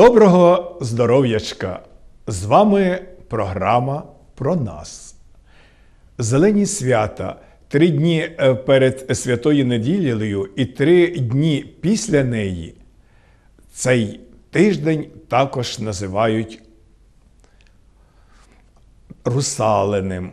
Доброго здоров'ячка! З вами програма про нас. Зелені свята три дні е, перед Святою неділею і три дні після неї. Цей тиждень також називають русаленим,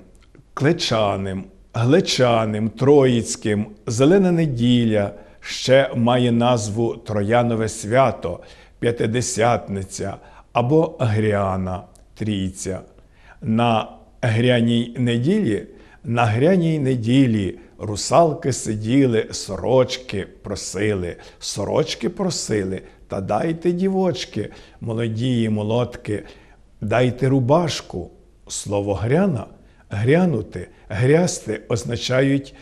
клечаним, глечаним, троїцьким, зелена неділя ще має назву Троянове свято, П'ятидесятниця або Гряна Трійця. На гряній неділі, на гряній неділі русалки сиділи, сорочки просили, сорочки просили, та дайте, дівочки, молодії молодки, дайте рубашку. Слово гряна, грянути, грясти означають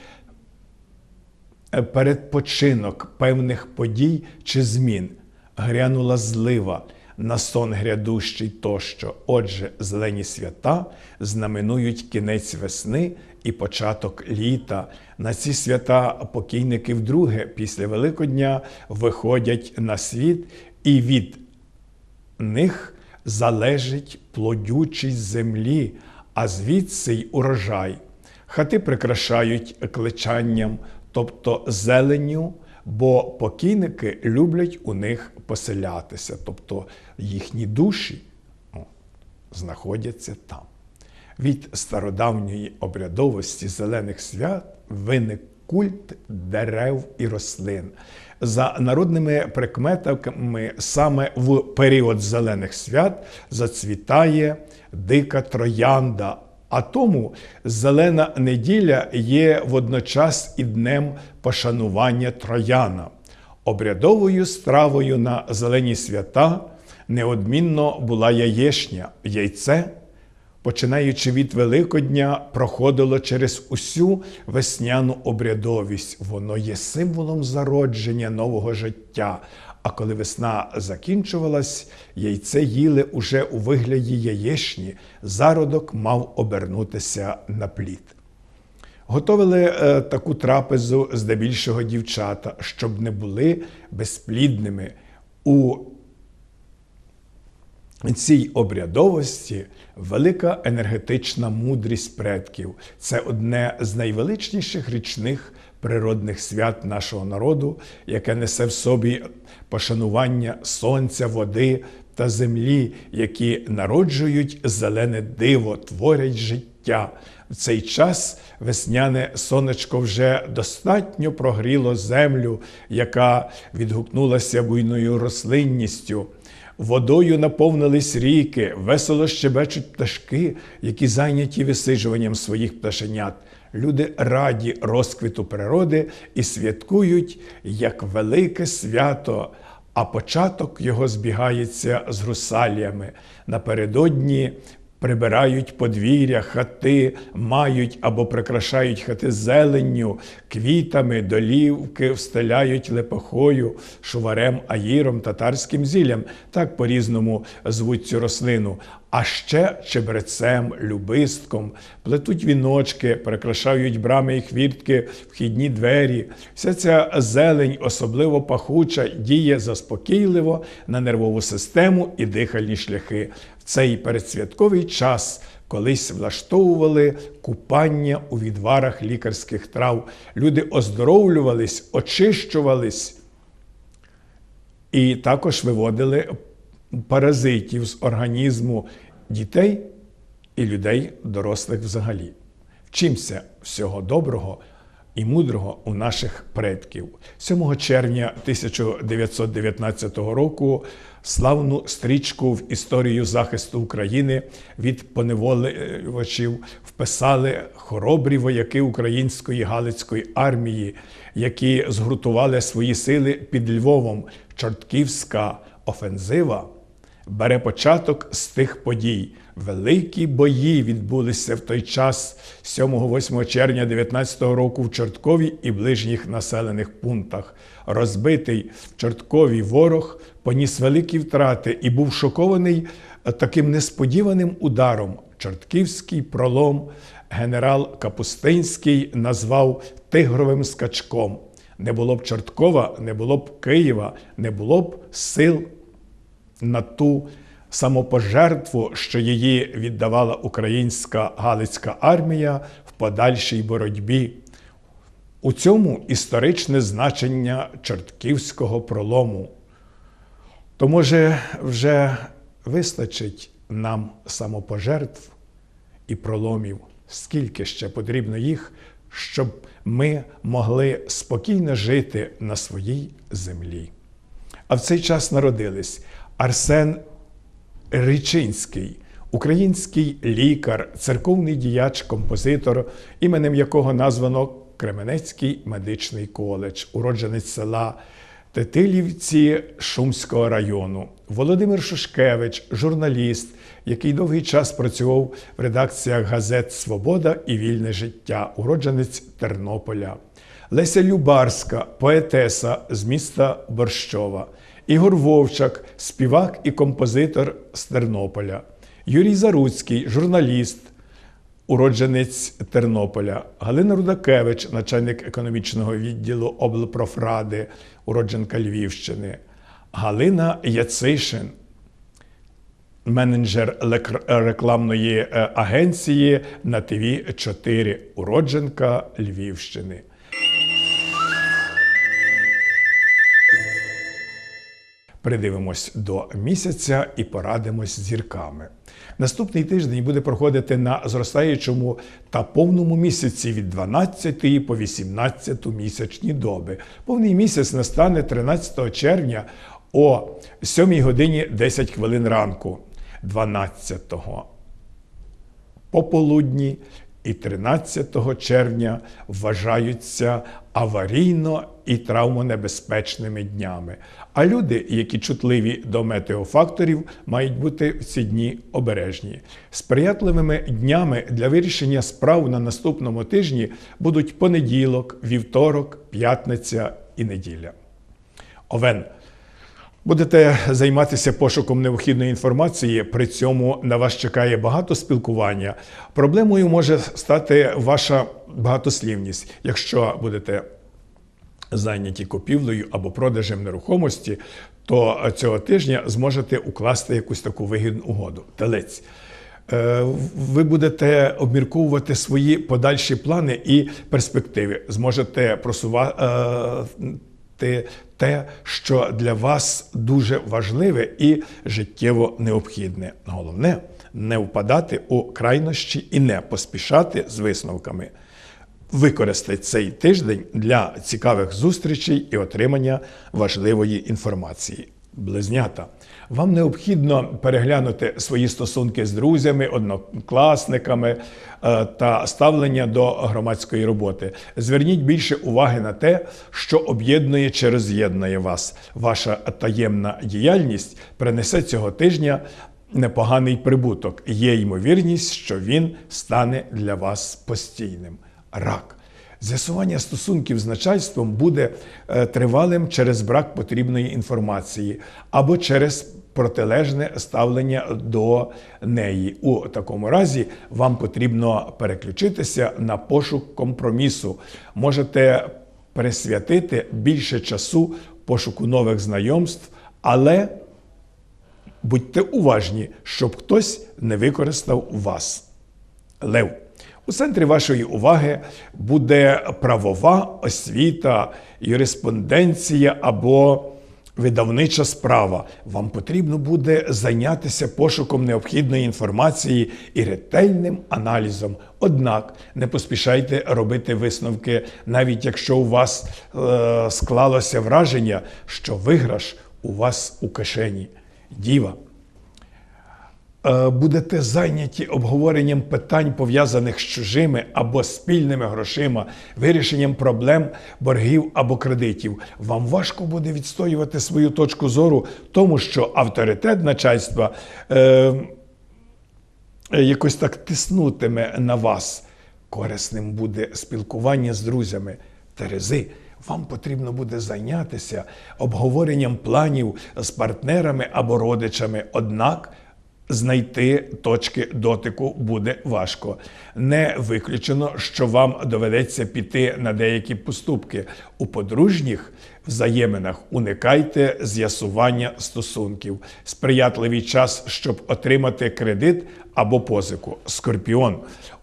передпочинок певних подій чи змін. Грянула злива на сон грядущий тощо. Отже, зелені свята знаменують кінець весни і початок літа. На ці свята покійники вдруге після Великодня виходять на світ, і від них залежить плодючість землі, а звідси й урожай. Хати прикрашають кличанням, тобто зеленню, бо покійники люблять у них поселятися, тобто їхні душі знаходяться там. Від стародавньої обрядовості зелених свят виник культ дерев і рослин. За народними прикметами, саме в період зелених свят зацвітає дика троянда. А тому зелена неділя є водночас і днем пошанування трояна. Обрядовою стравою на зелені свята неодмінно була яєшня, яйце починаючи від Великодня, проходило через усю весняну обрядовість. Воно є символом зародження нового життя. А коли весна закінчувалась, яйце їли уже у вигляді яєчні, зародок мав обернутися на плід. Готовили е, таку трапезу здебільшого дівчата, щоб не були безплідними. У цій обрядовості велика енергетична мудрість предків. Це одне з найвеличніших річних природних свят нашого народу, яке несе в собі пошанування сонця, води та землі, які народжують зелене диво, творять життя. В цей час весняне сонечко вже достатньо прогріло землю, яка відгукнулася буйною рослинністю. Водою наповнились ріки, весело щебечуть пташки, які зайняті висиджуванням своїх пташенят. Люди раді розквіту природи і святкують як велике свято, а початок його збігається з русаліями. Напередодні Прибирають подвір'я, хати, мають або прикрашають хати зеленню, квітами, долівки встеляють лепохою, шуварем, аїром, татарським зіллям. Так по-різному звуть цю рослину. А ще чебрецем, любистком, плетуть віночки, прикрашають брами і хвіртки, вхідні двері. Вся ця зелень, особливо пахуча, діє заспокійливо на нервову систему і дихальні шляхи В цей передсвятковий час колись влаштовували купання у відварах лікарських трав. Люди оздоровлювались, очищувались і також виводили паразитів з організму дітей і людей, дорослих взагалі. Вчимося всього доброго і мудрого у наших предків. 7 червня 1919 року славну стрічку в історію захисту України від поневолювачів вписали хоробрі вояки української Галицької армії, які згрутували свої сили під Львовом. Чортківська офензива бере початок з тих подій. Великі бої відбулися в той час 7-8 червня 19 року в Чорткові і ближніх населених пунктах. Розбитий в Чорткові ворог поніс великі втрати і був шокований таким несподіваним ударом. Чортківський пролом генерал Капустинський назвав тигровим скачком. Не було б Чорткова, не було б Києва, не було б сил на ту самопожертву, що її віддавала українська Галицька армія в подальшій боротьбі. У цьому історичне значення чортківського пролому. То, може, вже вистачить нам самопожертв і проломів, скільки ще потрібно їх, щоб ми могли спокійно жити на своїй землі. А в цей час народились Арсен Ричинський, український лікар, церковний діяч, композитор, іменем якого названо Кременецький медичний коледж, уродженець села Тетилівці Шумського району, Володимир Шушкевич, журналіст, який довгий час працював в редакціях газет Свобода і Вільне життя, уродженець Тернополя, Леся Любарська, поетеса з міста Борщова, Ігор Вовчак, співак і композитор з Тернополя, Юрій Заруцький, журналіст уродженець Тернополя, Галина Рудакевич, начальник економічного відділу облпрофради, уродженка Львівщини, Галина Яцишин, менеджер рекламної е, агенції на ТВ 4 уродженка Львівщини. Придивимось до місяця і порадимось з зірками. Наступний тиждень буде проходити на зростаючому та повному місяці від 12 по 18 місячні доби. Повний місяць настане 13 червня о 7 годині 10 хвилин ранку, 12 пополудні і 13 червня вважаються аварійно і травмонебезпечними днями. А люди, які чутливі до метеофакторів, мають бути в ці дні обережні. Сприятливими днями для вирішення справ на наступному тижні будуть понеділок, вівторок, п'ятниця і неділя. Овен. Будете займатися пошуком необхідної інформації, при цьому на вас чекає багато спілкування. Проблемою може стати ваша багатослівність, якщо будете зайняті купівлею або продажем нерухомості, то цього тижня зможете укласти якусь таку вигідну угоду. Телець. Е, ви будете обмірковувати свої подальші плани і перспективи. Зможете просувати те, що для вас дуже важливе і життєво необхідне. Головне не впадати у крайнощі і не поспішати з висновками. Використати цей тиждень для цікавих зустрічей і отримання важливої інформації. Близнята. Вам необхідно переглянути свої стосунки з друзями, однокласниками е, та ставлення до громадської роботи. Зверніть більше уваги на те, що об'єднує чи роз'єднує вас. Ваша таємна діяльність принесе цього тижня непоганий прибуток. Є ймовірність, що він стане для вас постійним. Рак. З'ясування стосунків з начальством буде е, тривалим через брак потрібної інформації або через протилежне ставлення до неї. У такому разі вам потрібно переключитися на пошук компромісу. Можете присвятити більше часу пошуку нових знайомств, але будьте уважні, щоб хтось не використав вас. Лев. У центрі вашої уваги буде правова освіта, юриспонденція або видавнича справа. Вам потрібно буде зайнятися пошуком необхідної інформації і ретельним аналізом. Однак не поспішайте робити висновки, навіть якщо у вас е склалося враження, що виграш у вас у кишені. Діва. Е, будете зайняті обговоренням питань, пов'язаних з чужими або спільними грошима, вирішенням проблем, боргів або кредитів, вам важко буде відстоювати свою точку зору, тому що авторитет начальства е, якось так тиснутиме на вас. Корисним буде спілкування з друзями Терези. Вам потрібно буде зайнятися обговоренням планів з партнерами або родичами. Однак Знайти точки дотику буде важко. Не виключено, що вам доведеться піти на деякі поступки. У подружніх взаєминах. Уникайте з'ясування стосунків. Сприятливий час, щоб отримати кредит або позику. Скорпіон.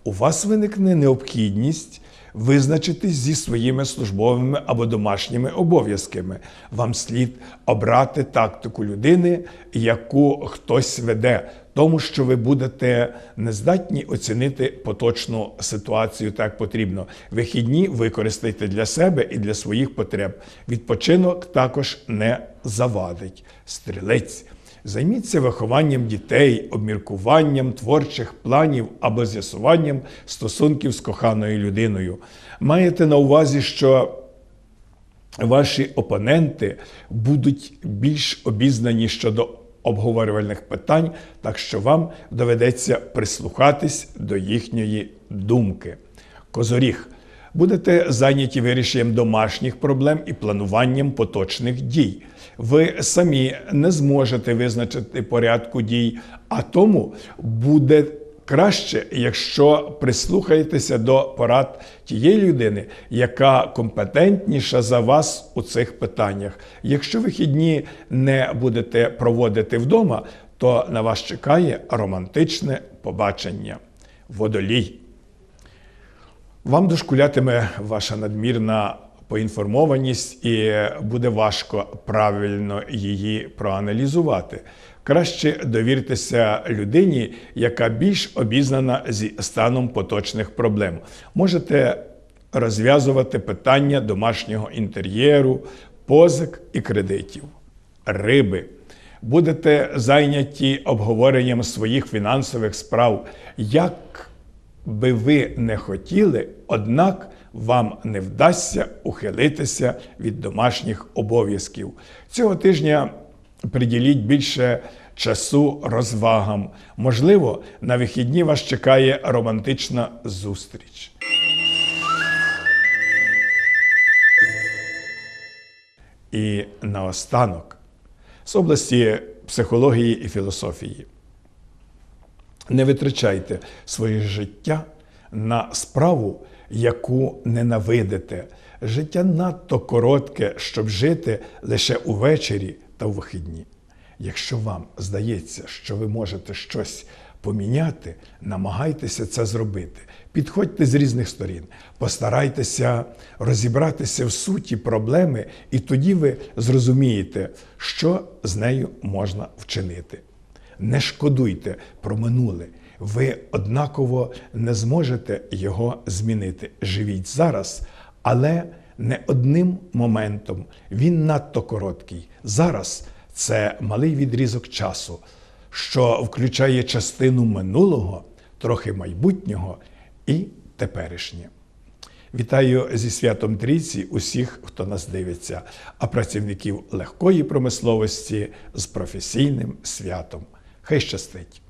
У вас виникне необхідність визначитись зі своїми службовими або домашніми обов'язками. Вам слід обрати тактику людини, яку хтось веде, тому що ви будете нездатні оцінити поточну ситуацію так потрібно. Вихідні використайте для себе і для своїх потреб. Відпочинок також не завадить. Стрілець. Займіться вихованням дітей, обміркуванням творчих планів або з'ясуванням стосунків з коханою людиною. Маєте на увазі, що ваші опоненти будуть більш обізнані щодо обговорювальних питань, так що вам доведеться прислухатись до їхньої думки. Козоріг. Будете зайняті вирішенням домашніх проблем і плануванням поточних дій. Ви самі не зможете визначити порядку дій, а тому буде краще, якщо прислухаєтеся до порад тієї людини, яка компетентніша за вас у цих питаннях. Якщо вихідні не будете проводити вдома, то на вас чекає романтичне побачення. Водолій. Вам дошкулятиме ваша надмірна поінформованість, і буде важко правильно її проаналізувати. Краще довіртеся людині, яка більш обізнана зі станом поточних проблем. Можете розв'язувати питання домашнього інтер'єру, позик і кредитів. Риби. Будете зайняті обговоренням своїх фінансових справ. Як би ви не хотіли, однак вам не вдасться ухилитися від домашніх обов'язків. Цього тижня приділіть більше часу розвагам. Можливо, на вихідні вас чекає романтична зустріч. І наостанок з області психології і філософії. Не витрачайте своє життя на справу, яку ненавидите. Життя надто коротке, щоб жити лише увечері та в вихідні. Якщо вам здається, що ви можете щось поміняти, намагайтеся це зробити. Підходьте з різних сторін, постарайтеся розібратися в суті проблеми, і тоді ви зрозумієте, що з нею можна вчинити. Не шкодуйте про минуле. Ви однаково не зможете його змінити. Живіть зараз, але не одним моментом. Він надто короткий. Зараз це малий відрізок часу, що включає частину минулого, трохи майбутнього і теперішнє. Вітаю зі святом Трійці усіх, хто нас дивиться, а працівників легкої промисловості з професійним святом. Хай щастить!